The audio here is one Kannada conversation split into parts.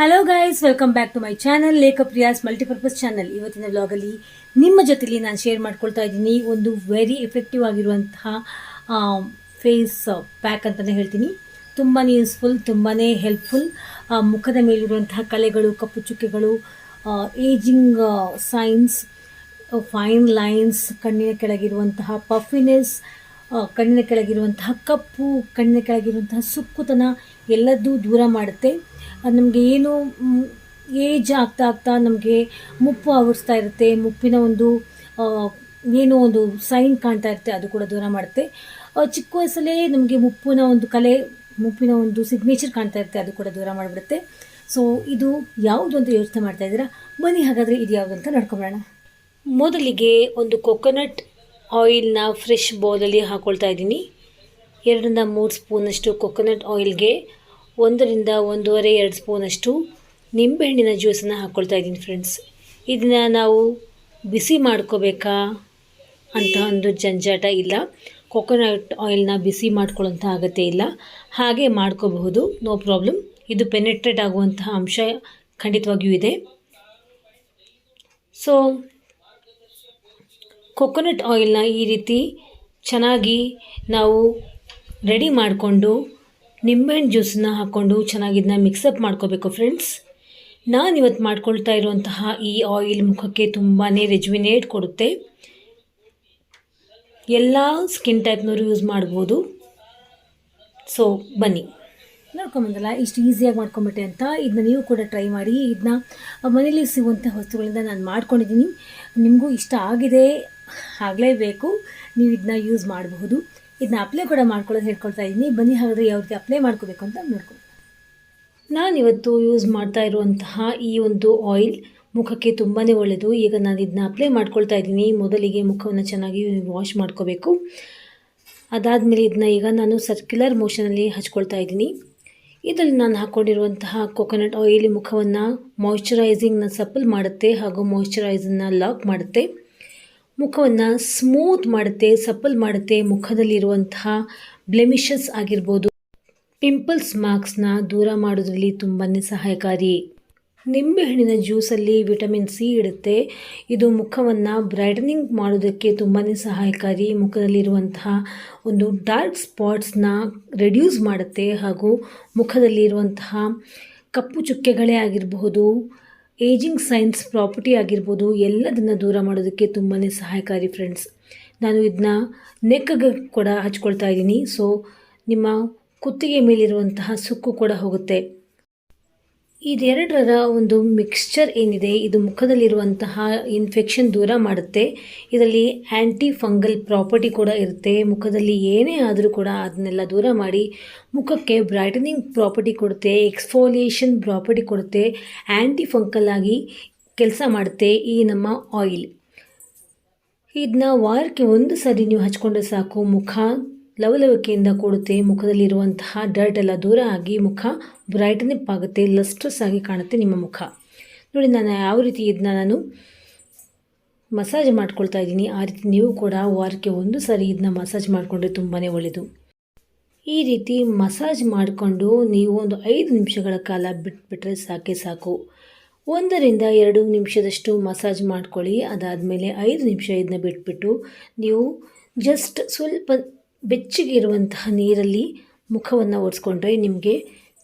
Hello guys welcome back to my channel Lekha Priya's multipurpose channel ಇವತ್ತಿನ ವ್ಲಾಗಲ್ಲಿ ನಿಮ್ಮ ಜೊತೆಲಿ ನಾನು ಶೇರ್ ಮಾಡ್ಕೊಳ್ತಾ ಇದ್ದೀನಿ ಒಂದು ವೆರಿ ಎಫೆಕ್ಟಿವ್ ಆಗಿರುವಂತಹ ಫೇಸ್ ಪ್ಯಾಕ್ ಅಂತಲೇ ಹೇಳ್ತೀನಿ. ತುಂಬಾ ಯೂಸ್ಫುಲ್ ತುಂಬಾ ಹೆಲ್ಪ್ಫುಲ್ ಮುಖದ ಮೇಲಿರುವಂತಹ ಕಲೆಗಳು, ಕಪ್ಪು ಚುಕ್ಕೆಗಳು ಏಜಿಂಗ್ ಸೈನ್ಸ್ ಫೈನ್ ಲೈನ್ಸ್ ಕಣ್ಣಿನ ಕೆಳಗಿರುವಂತಹ ಪಫಿನೆಸ್ ಕಣ್ಣಿನ ಕೆಳಗಿರುವಂತಹ ಕಪ್ಪು, ಕಣ್ಣಿನ ಕೆಳಗಿರುವಂತಹ ಸುಕ್ಕುತನ ಎಲ್ಲದೂ ದೂರ ಮಾಡುತ್ತೆ. ನಮಗೆ ಏನು ಏಜ್ ಆಗ್ತಾ ಆಗ್ತಾ ನಮಗೆ ಮುಪ್ಪು ಆವರಿಸ್ತಾ ಇರುತ್ತೆ. ಮುಪ್ಪಿನ ಒಂದು ಏನು ಏನೋ ಒಂದು ಸೈನ್ ಕಾಣ್ತಾ ಇರುತ್ತೆ, ಅದು ಕೂಡ ದೂರ ಮಾಡುತ್ತೆ. ಚಿಕ್ಕ ವಯಸ್ಸಲ್ಲೇ ನಮಗೆ ಮುಪ್ಪಿನ ಒಂದು ಕಲೆ, ಮುಪ್ಪಿನ ಒಂದು ಸಿಗ್ನೇಚರ್ ಕಾಣ್ತಾ ಇರುತ್ತೆ, ಅದು ಕೂಡ ದೂರ ಮಾಡಿಬಿಡುತ್ತೆ. ಸೊ ಇದು ಯಾವುದು ಅಂತ ಯೋಚನೆ ಮಾಡ್ತಾ ಇದ್ದೀರಾ? ಬನ್ನಿ, ಹಾಗಾದರೆ ಇದು ಯಾವುದು ಅಂತ ನೋಡ್ಕೊಂಬರೋಣ. ಮೊದಲಿಗೆ ಒಂದು ಕೊಕೊನಟ್ ಆಯಿಲ್ನ ಫ್ರೆಶ್ ಬೌಲಲ್ಲಿ ಹಾಕ್ಕೊಳ್ತಾ ಇದ್ದೀನಿ. ಎರಡರಿಂದ ಮೂರು ಸ್ಪೂನಷ್ಟು ಕೊಕೊನಟ್ ಆಯಿಲ್ಗೆ ಒಂದರಿಂದ ಒಂದೂವರೆ, ಎರಡು ಸ್ಪೂನಷ್ಟು ನಿಂಬೆಹಣ್ಣಿನ ಜ್ಯೂಸನ್ನು ಹಾಕ್ಕೊಳ್ತಾ ಇದ್ದೀನಿ ಫ್ರೆಂಡ್ಸ್ ಇದನ್ನು ನಾವು ಬಿಸಿ ಮಾಡ್ಕೋಬೇಕಾ ಅಂತ ಒಂದು ಜಂಜಾಟ ಇಲ್ಲ. ಕೊಕೊನಟ್ ಆಯಿಲ್ನ ಬಿಸಿ ಮಾಡ್ಕೊಳ್ಳೋಂಥ ಅಗತ್ಯ ಇಲ್ಲ. ಹಾಗೆ ಮಾಡ್ಕೋಬಹುದು ನೋ ಪ್ರಾಬ್ಲಮ್ ಇದು ಪೆನೆಟ್ರೇಟ್ ಆಗುವಂತಹ ಅಂಶ ಖಂಡಿತವಾಗಿಯೂ ಇದೆ. ಸೊ ಕೊಕೊನಟ್ ಆಯಿಲ್ನ ಈ ರೀತಿ ಚೆನ್ನಾಗಿ ನಾವು ರೆಡಿ ಮಾಡಿಕೊಂಡು ನಿಂಬೆಹಣ್ಣು ಜ್ಯೂಸನ್ನ ಹಾಕ್ಕೊಂಡು ಚೆನ್ನಾಗಿ ಇದನ್ನ ಮಿಕ್ಸಪ್ ಮಾಡ್ಕೋಬೇಕು ಫ್ರೆಂಡ್ಸ್ ನಾನು ಇವತ್ತು ಮಾಡ್ಕೊಳ್ತಾ ಇರುವಂತಹ ಈ ಆಯಿಲ್ ಮುಖಕ್ಕೆ ತುಂಬಾ ರೆಜ್ಯುವಿನೇಟ್ ಕೊಡುತ್ತೆ. ಎಲ್ಲ ಸ್ಕಿನ್ ಟೈಪ್ನವರು ಯೂಸ್ ಮಾಡ್ಬೋದು. ಸೊ ಬನ್ನಿ. ನೋಡ್ಕೊಂಬಂದಲ್ಲ, ಇಷ್ಟು ಈಸಿಯಾಗಿ ಮಾಡ್ಕೊಂಬಿಟ್ಟೆ ಅಂತ. ಇದನ್ನ ನೀವು ಕೂಡ ಟ್ರೈ ಮಾಡಿ ಇದನ್ನ ಮನೇಲಿ ಸಿಗುವಂಥ ವಸ್ತುಗಳಿಂದ ನಾನು ಮಾಡ್ಕೊಂಡಿದ್ದೀನಿ. ನಿಮಗೂ ಇಷ್ಟ ಆಗಿದೆ, ಆಗಲೇಬೇಕು. ನೀವು ಇದನ್ನ ಯೂಸ್ ಮಾಡಬಹುದು. ಇದನ್ನ ಅಪ್ಲೈ ಕೂಡ ಮಾಡ್ಕೊಳ್ಳೋದು ಹೇಳ್ಕೊಳ್ತಾ ಇದ್ದೀನಿ ಬನ್ನಿ ಹಾಗಾದರೆ ಯಾವ ಅಪ್ಲೈ ಮಾಡ್ಕೋಬೇಕು ಅಂತ ನೋಡ್ಕೊಂಡು ನಾನಿವತ್ತು ಯೂಸ್ ಮಾಡ್ತಾ ಇರುವಂತಹ ಈ ಒಂದು ಆಯಿಲ್ ಮುಖಕ್ಕೆ ತುಂಬಾ ಒಳ್ಳೆಯದು ಈಗ ನಾನು ಇದನ್ನ ಅಪ್ಲೈ ಮಾಡ್ಕೊಳ್ತಾ ಇದ್ದೀನಿ ಮೊದಲಿಗೆ ಮುಖವನ್ನು ಚೆನ್ನಾಗಿ ವಾಶ್ ಮಾಡ್ಕೋಬೇಕು. ಅದಾದಮೇಲೆ ಇದನ್ನ ಈಗ ನಾನು ಸರ್ಕ್ಯುಲರ್ ಮೋಷನಲ್ಲಿ ಹಚ್ಕೊಳ್ತಾ ಇದ್ದೀನಿ ಇದರಲ್ಲಿ ನಾನು ಹಾಕ್ಕೊಂಡಿರುವಂತಹ ಕೊಕೊನಟ್ ಆಯಿಲ್ ಮುಖವನ್ನು ಮಾಯಿಶ್ಚರೈಸಿಂಗ್ನ ಸಪಲ್ ಮಾಡುತ್ತೆ ಹಾಗೂ ಮಾಯ್ಶ್ಚರೈಸನ್ನ ಲಾಕ್ ಮಾಡುತ್ತೆ. ಮುಖವನ್ನು ಸ್ಮೂತ್ ಮಾಡುತ್ತೆ ಸಪ್ಪಲ್ ಮಾಡುತ್ತೆ, ಮುಖದಲ್ಲಿರುವಂತಹ ಬ್ಲೆಮಿಷಸ್ ಆಗಿರ್ಬೋದು. ಪಿಂಪಲ್ಸ್ ಮಾರ್ಕ್ಸ್ನ ದೂರ ಮಾಡೋದ್ರಲ್ಲಿ ತುಂಬಾ ಸಹಾಯಕಾರಿ. ನಿಂಬೆಹಣ್ಣಿನ ಜ್ಯೂಸಲ್ಲಿ ವಿಟಮಿನ್ ಸಿ ಇಡುತ್ತೆ. ಇದು ಮುಖವನ್ನು ಬ್ರೈಟನಿಂಗ್ ಮಾಡೋದಕ್ಕೆ ತುಂಬಾ ಸಹಾಯಕಾರಿ. ಮುಖದಲ್ಲಿರುವಂತಹ ಒಂದು ಡಾರ್ಕ್ ಸ್ಪಾಟ್ಸ್ನ ರೆಡ್ಯೂಸ್ ಮಾಡುತ್ತೆ ಹಾಗೂ ಮುಖದಲ್ಲಿರುವಂತಹ ಕಪ್ಪು ಚುಕ್ಕೆಗಳೇ ಆಗಿರಬಹುದು ಏಜಿಂಗ್ ಸೈನ್ಸ್ ಪ್ರಾಪರ್ಟಿ ಆಗಿರ್ಬೋದು, ಎಲ್ಲದನ್ನು ದೂರ ಮಾಡೋದಕ್ಕೆ ತುಂಬಾ ಸಹಾಯಕಾರಿ ಫ್ರೆಂಡ್ಸ್. ನಾನು ಇದನ್ನ ನೆಕ್ಗೆ ಕೂಡ ಹಚ್ಕೊಳ್ತಾ ಇದ್ದೀನಿ. ಸೊ ನಿಮ್ಮ ಕುತ್ತಿಗೆ ಮೇಲಿರುವಂತಹ ಸುಕ್ಕು ಕೂಡ ಹೋಗುತ್ತೆ. ಇದೆರಡರ ಒಂದು ಮಿಕ್ಸ್ಚರ್ ಏನಿದೆ, ಇದು ಮುಖದಲ್ಲಿರುವಂತಹ ಇನ್ಫೆಕ್ಷನ್ ದೂರ ಮಾಡುತ್ತೆ. ಇದರಲ್ಲಿ ಆ್ಯಂಟಿ ಫಂಗಲ್ ಪ್ರಾಪರ್ಟಿ ಕೂಡ ಇರುತ್ತೆ. ಮುಖದಲ್ಲಿ ಏನೇ ಆದರೂ ಕೂಡ ಅದನ್ನೆಲ್ಲ ದೂರ ಮಾಡಿ ಮುಖಕ್ಕೆ ಬ್ರೈಟನಿಂಗ್ ಪ್ರಾಪರ್ಟಿ ಕೊಡುತ್ತೆ ಎಕ್ಸ್ಫೋಲಿಯೇಷನ್ ಪ್ರಾಪರ್ಟಿ ಕೊಡುತ್ತೆ ಆ್ಯಂಟಿ ಫಂಕಲ್ ಆಗಿ ಕೆಲಸ ಮಾಡುತ್ತೆ ಈ ನಮ್ಮ ಆಯಿಲ್ ಇದನ್ನ ವಾರಕ್ಕೆ ಒಂದು ಸರಿ ನೀವು ಹಚ್ಕೊಂಡ್ರೆ ಸಾಕು ಮುಖ. ಲವಲವಿಕೆಯಿಂದ ಕೂಡುತ್ತೆ. ಮುಖದಲ್ಲಿರುವಂತಹ ಡರ್ಟ್ ಎಲ್ಲ ದೂರ ಆಗಿ ಮುಖ ಬ್ರೈಟನಿಪ್ ಆಗುತ್ತೆ ಲಸ್ಟ್ರಸ್ ಆಗಿ ಕಾಣುತ್ತೆ ನಿಮ್ಮ ಮುಖ. ನೋಡಿ, ನಾನು ಯಾವ ರೀತಿ ಇದನ್ನ ನಾನು ಮಸಾಜ್ ಮಾಡ್ಕೊಳ್ತಾ ಇದ್ದೀನಿ, ಆ ರೀತಿ ನೀವು ಕೂಡ ವಾರಕ್ಕೆ ಒಂದು ಸಾರಿ ಇದನ್ನ ಮಸಾಜ್ ಮಾಡಿಕೊಂಡ್ರೆ ತುಂಬಾ ಒಳ್ಳೆಯದು ಈ ರೀತಿ ಮಸಾಜ್ ಮಾಡಿಕೊಂಡು ನೀವು ಒಂದು ಐದು ನಿಮಿಷಗಳ ಕಾಲ ಬಿಟ್ಬಿಟ್ರೆ ಸಾಕೆ ಸಾಕು. ಒಂದರಿಂದ ಎರಡು ನಿಮಿಷದಷ್ಟು ಮಸಾಜ್ ಮಾಡ್ಕೊಳ್ಳಿ. ಅದಾದಮೇಲೆ ಐದು ನಿಮಿಷ ಇದನ್ನ ಬಿಟ್ಬಿಟ್ಟು ನೀವು ಜಸ್ಟ್ ಸ್ವಲ್ಪ ಬೆಚ್ಚಗೆ ಇರುವಂತಹ ನೀರಲ್ಲಿ ಮುಖವನ್ನು ಒರೆಸ್ಕೊಂಡ್ರೆ ನಿಮಗೆ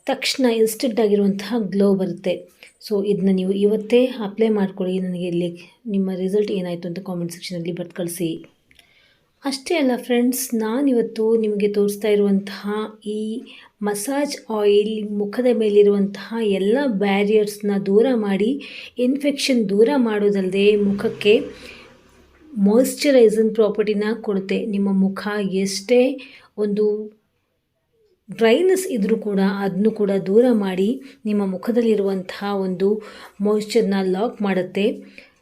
ತಕ್ಷಣ ಇನ್ಸ್ಟೆಂಟ್ ಆಗಿರುವಂತಹ ಗ್ಲೋ ಬರುತ್ತೆ. ಸೊ ಇದನ್ನ ನೀವು ಇವತ್ತೇ ಅಪ್ಲೈ ಮಾಡ್ಕೊಳ್ಳಿ. ನನಗೆ ಇಲ್ಲಿ ನಿಮ್ಮ ರಿಸಲ್ಟ್ ಏನಾಯಿತು ಅಂತ ಕಾಮೆಂಟ್ ಸೆಕ್ಷನಲ್ಲಿ ಬರ್ದು ಕಳಿಸಿ. ಅಷ್ಟೇ ಅಲ್ಲ ಫ್ರೆಂಡ್ಸ್ ನಾನಿವತ್ತು ನಿಮಗೆ ತೋರಿಸ್ತಾ ಇರುವಂತಹ ಈ ಮಸಾಜ್ ಆಯಿಲ್ ಮುಖದ ಮೇಲಿರುವಂತಹ ಎಲ್ಲ ಬ್ಯಾರಿಯರ್ಸ್ನ ದೂರ ಮಾಡಿ ಇನ್ಫೆಕ್ಷನ್ ದೂರ ಮಾಡೋದಲ್ಲದೆ ಮುಖಕ್ಕೆ ಮಾಯ್ಶ್ಚರೈಸನ್ ಪ್ರಾಪರ್ಟಿನ ಕೊಡುತ್ತೆ. ನಿಮ್ಮ ಮುಖ ಎಷ್ಟೇ ಒಂದು ಡ್ರೈನೆಸ್ ಇದ್ದರೂ ಕೂಡ ಅದನ್ನು ಕೂಡ ದೂರ ಮಾಡಿ ನಿಮ್ಮ ಮುಖದಲ್ಲಿರುವಂತಹ ಒಂದು ಮಾಯಿಶ್ಚರ್ನ ಲಾಕ್ ಮಾಡುತ್ತೆ.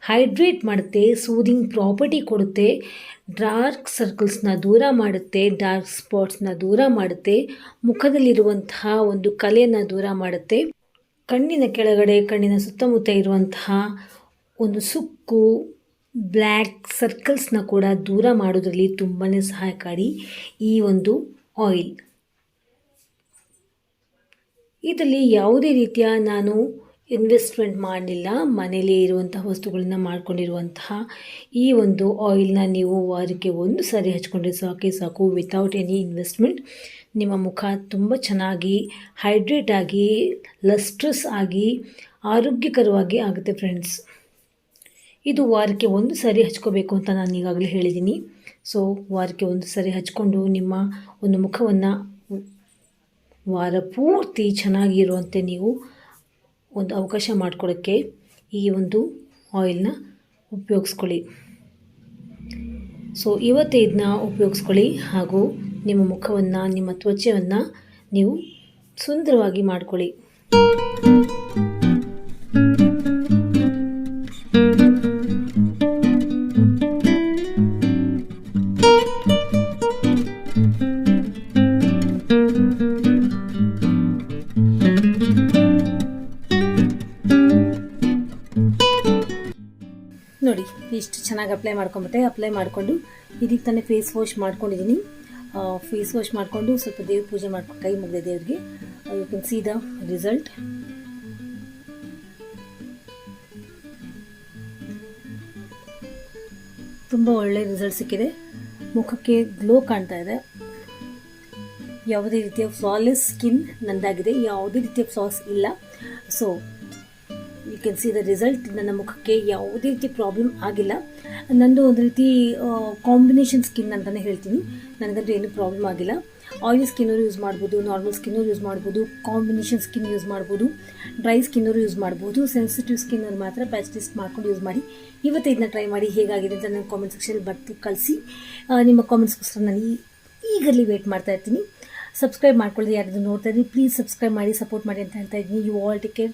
ಹೈಡ್ರೇಟ್ ಮಾಡುತ್ತೆ ಸೂದಿಂಗ್ ಪ್ರಾಪರ್ಟಿ ಕೊಡುತ್ತೆ. ಡಾರ್ಕ್ ಸರ್ಕಲ್ಸ್ನ ದೂರ ಮಾಡುತ್ತೆ ಡಾರ್ಕ್ ಸ್ಪಾಟ್ಸ್ನ ದೂರ ಮಾಡುತ್ತೆ. ಮುಖದಲ್ಲಿರುವಂತಹ ಒಂದು ಕಲೆಯನ್ನು ದೂರ ಮಾಡುತ್ತೆ. ಕಣ್ಣಿನ ಕೆಳಗಡೆ, ಕಣ್ಣಿನ ಸುತ್ತಮುತ್ತ ಇರುವಂತಹ ಒಂದು ಸುಕ್ಕು ಬ್ಲ್ಯಾಕ್ ಸರ್ಕಲ್ಸ್ನ ಕೂಡ ದೂರ ಮಾಡೋದ್ರಲ್ಲಿ ತುಂಬಾ ಸಹಾಯಕಾರಿ ಈ ಒಂದು ಆಯಿಲ್. ಇದರಲ್ಲಿ ಯಾವುದೇ ರೀತಿಯ ನಾನು ಇನ್ವೆಸ್ಟ್ಮೆಂಟ್ ಮಾಡಲಿಲ್ಲ, ಮನೆಯಲ್ಲೇ ಇರುವಂತಹ ವಸ್ತುಗಳನ್ನು ಮಾಡಿಕೊಂಡಿರುವಂತಹ ಈ ಒಂದು ಆಯಿಲ್ನ ನೀವು ವಾರಕ್ಕೆ ಒಂದು ಸಾರಿ ಹಚ್ಕೊಂಡ್ರೆ ಸಾಕೆ ಸಾಕು. ವಿತೌಟ್ ಎನಿ ಇನ್ವೆಸ್ಟ್ಮೆಂಟ್ ನಿಮ್ಮ ಮುಖ ತುಂಬ ಚೆನ್ನಾಗಿ ಹೈಡ್ರೇಟ್ ಆಗಿ ಲಸ್ಟ್ರಸ್ ಆಗಿ, ಆರೋಗ್ಯಕರವಾಗಿ ಆಗುತ್ತೆ ಫ್ರೆಂಡ್ಸ್ ಇದು ವಾರಕ್ಕೆ ಒಂದು ಸಾರಿ ಹಚ್ಕೋಬೇಕು ಅಂತ ನಾನು ಈಗಾಗಲೇ ಹೇಳಿದ್ದೀನಿ. ಸೊ ವಾರಕ್ಕೆ ಒಂದು ಸಾರಿ ಹಚ್ಕೊಂಡು ನಿಮ್ಮ ಒಂದು ಮುಖವನ್ನು ವಾರ ಪೂರ್ತಿ ಚೆನ್ನಾಗಿರುವಂತೆ ನೀವು ಒಂದು ಅವಕಾಶ ಮಾಡಿಕೊಡೋಕ್ಕೆ ಈ ಒಂದು ಆಯಿಲ್ನ ಉಪಯೋಗಿಸ್ಕೊಳ್ಳಿ. ಸೊ ಇವತ್ತೇ ಇದನ್ನ ಉಪಯೋಗಿಸ್ಕೊಳ್ಳಿ ಹಾಗೂ ನಿಮ್ಮ ಮುಖವನ್ನು, ನಿಮ್ಮ ತ್ವಚೆಯನ್ನು ನೀವು ಸುಂದರವಾಗಿ ಮಾಡ್ಕೊಳ್ಳಿ. ಇಷ್ಟು ಚೆನ್ನಾಗಿ ಅಪ್ಲೈ ಮಾಡ್ಕೊಂಬಿಟ್ಟೆ ಅಪ್ಲೈ ಮಾಡಿಕೊಂಡು ಇದೀಗ ತಾನೇ ಫೇಸ್ ವಾಶ್ ಮಾಡ್ಕೊಂಡಿದ್ದೀನಿ ಫೇಸ್ ವಾಶ್ ಮಾಡಿಕೊಂಡು ಸ್ವಲ್ಪ ದೇವ್ರ ಪೂಜೆ ಮಾಡ್ಕೊಂಡು ಕೈ ಮುಗಿದೆ ದೇವ್ರಿಗೆ. You can see the result ತುಂಬ ಒಳ್ಳೆ ರಿಸಲ್ಟ್ ಸಿಕ್ಕಿದೆ. ಮುಖಕ್ಕೆ ಗ್ಲೋ ಕಾಣ್ತಾ ಇದೆ. ಯಾವುದೇ ರೀತಿಯ ಫ್ಲಾಲೆಸ್ ಸ್ಕಿನ್ ನಂದಾಗಿದೆ. ಯಾವುದೇ ರೀತಿಯ ಫ್ಲಾಸ್ ಇಲ್ಲ. So can see the result ನನ್ನ ಮುಖಕ್ಕೆ ಯಾವುದೇ ರೀತಿ ಪ್ರಾಬ್ಲಮ್ ಆಗಿಲ್ಲ. ನಂದು ಒಂದು ರೀತಿ ಕಾಂಬಿನೇಷನ್ ಸ್ಕಿನ್ ಅಂತಲೇ ಹೇಳ್ತೀನಿ. ನನಗಂತೂ ಏನೂ ಪ್ರಾಬ್ಲಮ್ ಆಗಿಲ್ಲ. ಆಯಿಲಿ ಸ್ಕಿನ್ನವರು ಯೂಸ್ ಮಾಡ್ಬೋದು ನಾರ್ಮಲ್ ಸ್ಕಿನ್ನವರು ಯೂಸ್ ಮಾಡ್ಬೋದು ಕಾಂಬಿನೇಷನ್ ಸ್ಕಿನ್ ಯೂಸ್ ಮಾಡ್ಬೋದು ಡ್ರೈ ಸ್ಕಿನ್ನವರು ಯೂಸ್ ಮಾಡ್ಬೋದು ಸೆನ್ಸಿಟಿವ್ ಸ್ಕಿನ್ನವ್ರು ಮಾತ್ರ ಪ್ಯಾಚ್ ಟೆಸ್ಟ್ ಮಾಡ್ಕೊಂಡು ಯೂಸ್ ಮಾಡಿ. ಇವತ್ತು ಇದನ್ನ ಟ್ರೈ ಮಾಡಿ ಹೇಗಾಗಿದೆ ಅಂತ ನನ್ನ ಕಾಮೆಂಟ್ ಸೆಕ್ಷನ್ ಬರ್ತು ಕಳಿಸಿ. ನಿಮ್ಮ ಕಾಮೆಂಟ್ಸ್ಗೋಸ್ಕರ ನಾನು ಈಗಲ್ಲಿ ವೇಟ್ ಮಾಡ್ತಾ ಇರ್ತೀನಿ. ಸಬ್ಸ್ಕ್ರೈಬ್ ಮಾಡ್ಕೊಳ್ಳಿ ಯಾರಾದರೂ ನೋಡ್ತಾ ಇದ್ದೀನಿ ಪ್ಲೀಸ್ ಸಬ್ಸ್ಕ್ರೈಬ್ ಮಾಡಿ ಸಪೋರ್ಟ್ ಮಾಡಿ ಅಂತ ಹೇಳ್ತಾ ಇದ್ದೀನಿ. You all take care